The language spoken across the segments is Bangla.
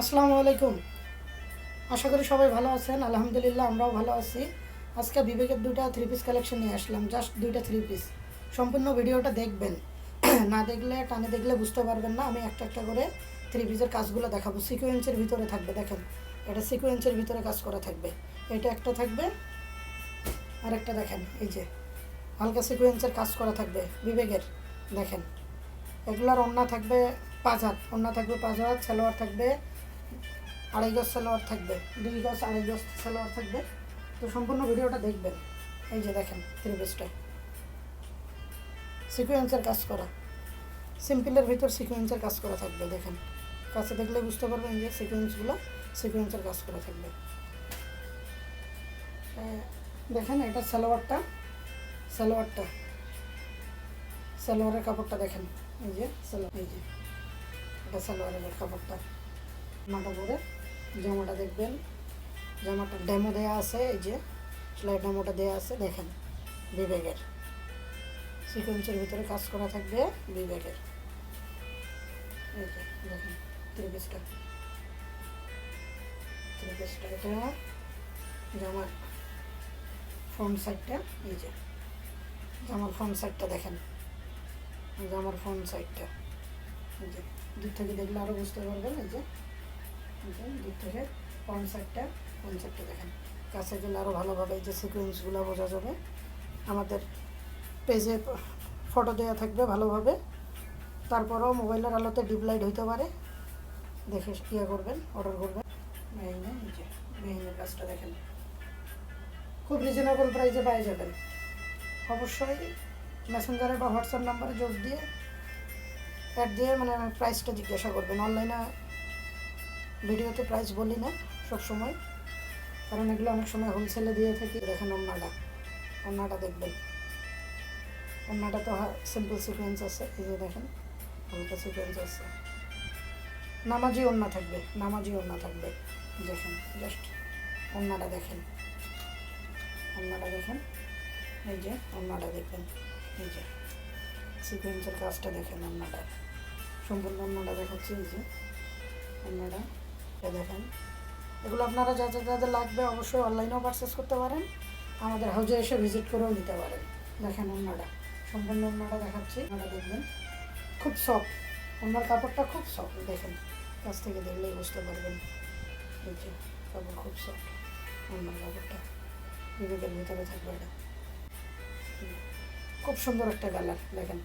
আসসালামু আলাইকুম। আশা করি সবাই ভালো আছেন, আলহামদুলিল্লাহ আমরাও ভালো আছি। আজকে বিবেকের দুইটা থ্রি পিস কালেকশন নিয়ে আসলাম জাস্ট দুইটা থ্রি পিস সম্পূর্ণ ভিডিওটা দেখবেন। না দেখলে, টানে দেখলে বুঝতে পারবেন না, আমি একটা একটা করে থ্রি পিসের কাজগুলো দেখাবো। সিকোয়েন্সের ভিতরে থাকবে, দেখেন। এটা সিকোয়েন্সের ভিতরে কাজ করা থাকবে। এটা একটা থাকবে আর একটা দেখেন, এই যে। হালকা সিকোয়েন্সের কাজ করা থাকবে, বিবেকের, দেখেন। এগুলার ওন্না থাকবে পাঁচ হাত ওন্না থাকবে পাঁচ হাত, সালোয়ার থাকবে আড়াই গজ সালোয়ার থাকবে, দুই গজ আড়াই গজ সালোয়ার থাকবে। তো সম্পূর্ণ ভিডিওটা দেখবেন। এই যে দেখেন থ্রি সিকোয়েন্সের কাজ করা। সিম্পলের ভিতর সিকুয়েন্সের কাজ করা থাকবে, দেখেন। কাছে দেখলে বুঝতে পারবেন যে সিকুয়েন্সগুলো সিকোয়েন্সের কাজ করা থাকবে। দেখেন এটা সালোয়ারটা সালোয়ারটা। সালোয়ারের কাপড়টা দেখেন, এই যে সালোয়ার, এই যে। এটা সালোয়ারের কাপড়টা। জামাটা পরে জামাটা দেখবেন। জামাটা ডেমো দেওয়া আছে, এই যে সেলাই ডেমোটা দেওয়া আছে, দেখেন, বিবেকের। সিকোয়েন্সের ভিতরে কাজ করা থাকবে বিবেকের। এই দেখেন জামার ফ্রন্ট সাইডটা, এই যে, জামার ফ্রন্ট দেখেন। জামার ফ্রন্ট দূর থেকে দেখলে আরও বুঝতে পারবেন, এই যে। দূর থেকে ফ্রন্ট সাইডটা দেখেন। কাছে গেলে আরও ভালোভাবে যে সিকোয়েন্সগুলো বোঝা যাবে। আমাদের পেজে ফটো দেওয়া থাকবে ভালোভাবে। তারপরেও মোবাইলের আলোতে ডিপ লাইট হইতে পারে। দেখে ইয়ে করবেন অর্ডার করবেন। মেহিনে এই মেহিনের কাজটা দেখেন। খুব রিজনেবল প্রাইসে পেয়ে যাবেন। অবশ্যই মেসেঞ্জারে বা হোয়াটসঅ্যাপ নাম্বারে যোগ দিয়ে অ্যাড দিয়ে মানে প্রাইসটা জিজ্ঞাসা করবেন। অনলাইনে ভিডিওতে প্রাইস বলি না, সব সময়। কারণ এগুলো অনেক সময় হোলসেলে দিয়ে থাকি। দেখেন অন্যটা অন্যটা দেখবেন। অন্যটা তো সিম্পল সিকোয়েন্স আছে, এই যে দেখেন হালকা সিকোয়েন্স আছে। নামাজি ওন্না থাকবে, নামাজি ওন্না থাকবে। দেখেন জাস্ট অন্যটা দেখেন। অন্যটা দেখেন, এই যে অন্যটা দেখবেন এই যে। সিকোয়েন্সের কাজটা দেখেন অন্যটা। সম্পূর্ণ অন্যটা দেখাচ্ছি, এই যে। অন্যটা। এটা দেখেন। এগুলো আপনারা যাদের যাদের লাগবে অবশ্যই অনলাইনেও পারচেস করতে পারেন। আমাদের হাউজে এসে ভিজিট করেও নিতে পারেন। দেখেন অন্যটা সম্পূর্ণ অন্যটা দেখাচ্ছি। অন্যটা দেখবেন। খুব সফট অন্যার কাপড়টা খুব সফট দেখেন। কাছ থেকে দেখলেই বুঝতে পারবেন। এই যে, কাপড় খুব সফট অন্যার কাপড়টা। বিবেকের ভিতরে থাকবে এটা। খুব সুন্দর একটা কালার দেখেন।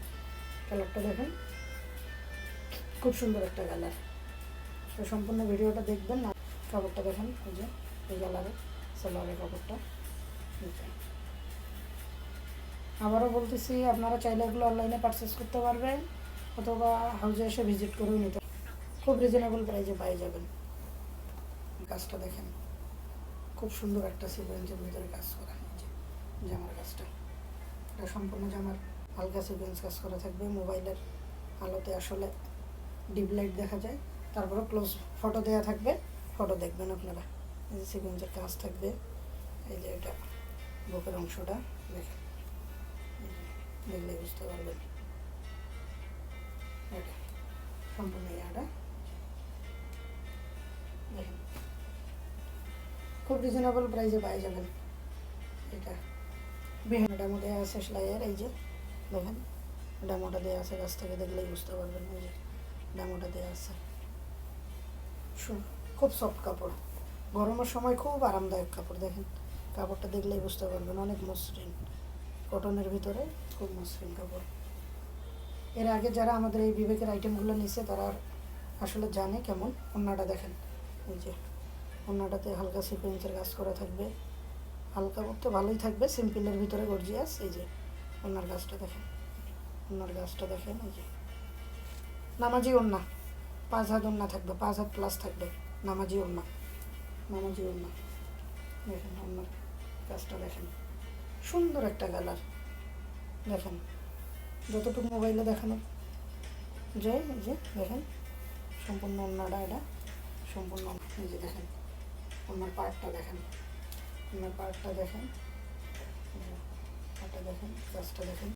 কালারটা দেখেন। খুব সুন্দর একটা কালার তো সম্পূর্ণ ভিডিওটা দেখবেন না কাপড়টা দেখেন, এই যে, এই কালারের সালোয়ারের কাপড়টা আবারও বলতেছি, আপনারা চাইলে এগুলো অনলাইনে পারচেস করতে পারবেন, অথবা হাউজে এসে ভিজিট করেও নিতে খুব রিজনেবল প্রাইসে পাই যাবেন। কাজটা দেখেন, খুব সুন্দর একটা সিকোয়েন্সের ভিতরে কাজ করা যে জামার কাজটা এটা সম্পূর্ণ জামার হালকা সিকোয়েন্স কাজ করা থাকবে, মোবাইলের আলোতে আসলে ডিপ লাইট দেখা যায়। তারপরে ক্লোজ ফটো দেওয়া থাকবে। ফটো দেখবেন আপনারা। এই যে সিকোয়েন্সের কাজ থাকবে। এই যে এটা বুকের অংশটা দেখেন। দেখলে বুঝতে পারবেন। এটা সম্পূর্ণ দেখেন। খুব রিজনেবল প্রাইসে পাই যাবেন। এটা বিহানটা মধ্যে আছে সেলাইয়ের, এই যে দেখেন। ডেমোটা দেওয়া আছে গাছ থেকে দেখলেই বুঝতে পারবেন। এই যে ডামোটা দেওয়া আছে। খুব সফট কাপড়। গরমের সময় খুব আরামদায়ক কাপড়, দেখেন। কাপড়টা দেখলেই বুঝতে পারবেন, অনেক মসৃণ। কটনের ভিতরে খুব মসৃণ কাপড়। এর আগে যারা আমাদের এই বিবেকের আইটেমগুলো নিছে, তারা আসলে জানে কেমন। অন্যটা দেখেন, এই যে অন্যটাতে হালকা সিকোয়েন্সের কাজ করা থাকবে। হালকা করতে ভালোই থাকবে সিম্পলের ভিতরে গর্জিয়াস এই যে ওনার গাছটা দেখেন। ওনার গাছটা দেখেন, এই যে। নামাজি ওন্না। পাঁচ হাত ওন্না থাকবে, পাঁচ হাত প্লাস থাকবে। নামাজি ওন্না নামাজি ওন্না দেখেন ওনার গাছটা দেখেন। সুন্দর একটা কালার দেখেন, যতটুকু মোবাইলে দেখানো যায় যে, দেখেন, সম্পূর্ণ অন্যটা এটা, সম্পূর্ণ যে দেখেন ওনার পার্টটা দেখেন। ওনার পার্টটা দেখেন। পার্টটা দেখেন গাছটা দেখেন।